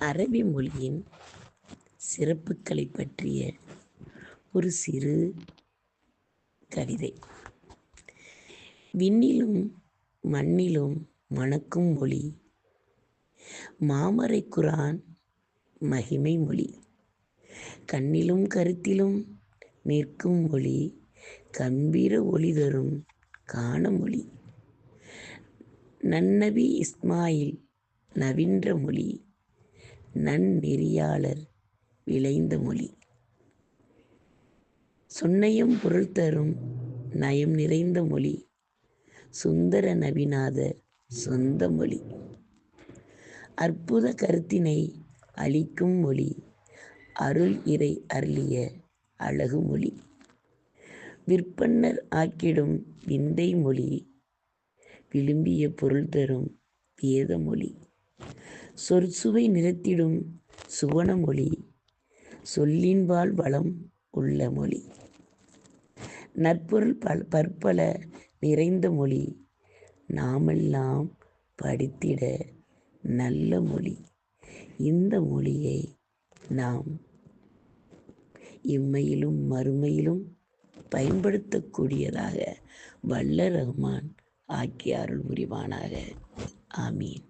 அரபி மொழியின் சிறப்புகளை பற்றிய ஒரு சிறு கவிதை. விண்ணிலும் மண்ணிலும் மணக்கும் மொழி மாமரை குரான் மகிமை மொழி. கண்ணிலும் கருத்திலும் நிற்கும் மொழி கம்பீர ஒளி தரும் காண மொழி. நன்னபி இஸ்மாயில் நவீன்ற மொழி நன்னெறியாளர் விளைந்த மொழி. சொன்னையும் பொருள் தரும் நயம் நிறைந்த மொழி. சுந்தர நபிநாதர் சொந்த மொழி. அற்புத கருத்தினை அளிக்கும் மொழி. அருள் இறை அருளிய அழகு மொழி. விற்பன்னர் ஆக்கிடும் விந்தை மொழி. விரும்பிய பொருள் தரும் வேத மொழி. சொற்சுவை நிறத்திடும் சுவன மொழி சொல்லின்பால் வளம் உள்ள மொழி. நற்பொருள் பல் பற்பல நிறைந்த மொழி நாமெல்லாம் படித்திட நல்ல மொழி. இந்த மொழியை நாம் இம்மையிலும் மறுமையிலும் பயன்படுத்தக்கூடியதாக வல்ல ரஹ்மான் ஆக்கி அருள் புரிவானாக. ஆமீன்.